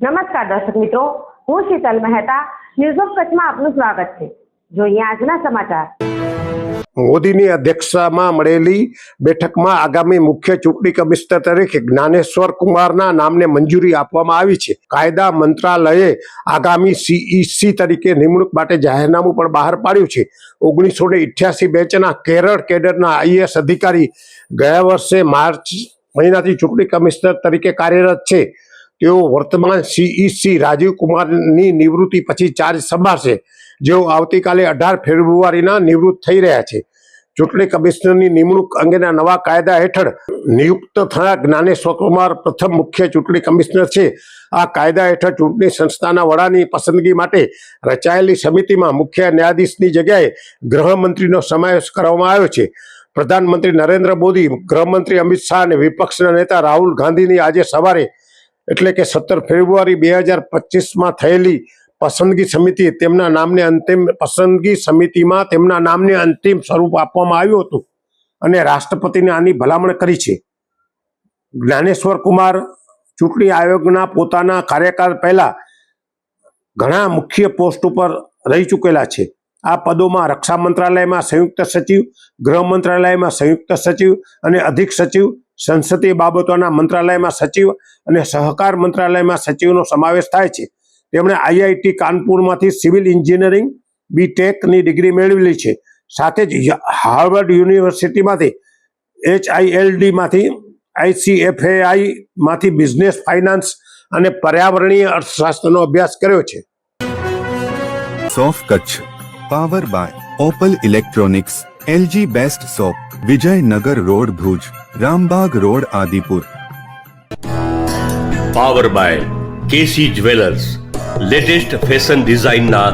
નમસ્કાર દર્શક મિત્રો, હું શીતલ મહેતા ન્યૂઝ ઓફ કચ્છમાં આપનું સ્વાગત છે. જોઈએ આજના સમાચાર. મોદીની અધ્યક્ષતામાં મળેલી બેઠકમાં આગામી મુખ્ય ચૂંટણી કમિશનર તરીકે જ્ઞાનેશ્વર કુમારના નામને મંજૂરી આપવામાં આવી છે. કાયદા મંત્રાલયે આગામી સીઈસી તરીકે નિમણૂક માટે જાહેરનામું પણ બહાર પાડ્યું છે. ઓગણીસો ને ઇઠ્યાસી બેચના કેરળ કેડરના આઈએએસ અધિકારી ગયા વર્ષે માર્ચ મહિનાથી ચૂંટણી કમિશનર તરીકે કાર્યરત છે. તેઓ વર્તમાન સીઈસી રાજીવ કુમારની નિવૃત્તિ પછી ચાર્જ સંભાળશે, જેઓ આવતીકાલે અઢાર ફેબ્રુઆરીના નિવૃત્ત થઈ રહ્યા છે. ચૂંટણી કમિશનરની નિમણૂક અંગેના નવા કાયદા હેઠળ નિયુક્ત થનાર જ્ઞાનેશ્વર કુમાર પ્રથમ મુખ્ય ચૂંટણી કમિશનર છે. આ કાયદા હેઠળ ચૂંટણી સંસ્થાના વડાની પસંદગી માટે રચાયેલી સમિતિમાં મુખ્ય ન્યાયાધીશની જગ્યાએ ગૃહમંત્રીનો સમાવેશ કરવામાં આવ્યો છે. પ્રધાનમંત્રી નરેન્દ્ર મોદી, ગૃહમંત્રી અમિત શાહ અને વિપક્ષના નેતા રાહુલ ગાંધીની આજે સવારે એટલે કે સત્તર ફેબ્રુઆરી બે હજાર પચીસમાં થયેલી પસંદગી સમિતિ તેમના નામને અંતિમ પસંદગી સમિતિમાં તેમના નામને અંતિમ સ્વરૂપ આપવામાં આવ્યું હતું અને રાષ્ટ્રપતિને આની ભલામણ કરી છે. જ્ઞાનેશ્વર કુમાર ચૂંટણી આયોગના પોતાના કાર્યકાળ પહેલા ઘણા મુખ્ય પોસ્ટ ઉપર રહી ચૂકેલા છે. આ પદોમાં રક્ષા મંત્રાલયમાં સંયુક્ત સચિવ, ગૃહ મંત્રાલયમાં સંયુક્ત સચિવ અને અધિક સચિવ, સંસદીય બાબતોના મંત્રાલયમાં સચિવ અને સહકાર મંત્રાલયમાં સચિવનો સમાવેશ થાય છે. તેમણે આઈઆઈટી કાનપુરમાંથી સિવિલ એન્જિનિયરિંગ બીટેકની ડિગ્રી મેળવેલી છે. સાથે જ હાર્વર્ડ યુનિવર્સિટીમાંથી એચઆઈએલડીમાંથી, આઈસીએફએઆઈમાંથી બિઝનેસ ફાઇનાન્સ અને પર્યાવરણીય અર્થશાસ્ત્રનો અભ્યાસ કર્યો છે. સોફ Kutch power by Opal electronics LG best shop Vijaynagar road Bhuj Rambag road Adipur power by KC jewellers latest fashion ડિઝાઇનના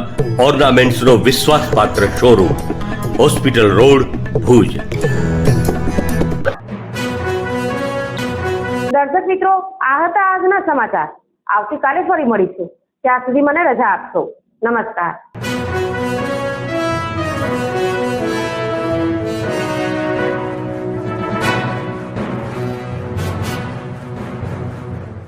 ઓર્નામેન્ટ્સનો વિશ્વાસપાત્ર શોરૂમ હોસ્પિટલ રોડ ભુજ દર્શક મિત્રો આ હતા આજના સમાચાર. આવતીકાલે ફરી મળીશું. ત્યાં સુધી મને રજા આપશો. નમસ્કાર.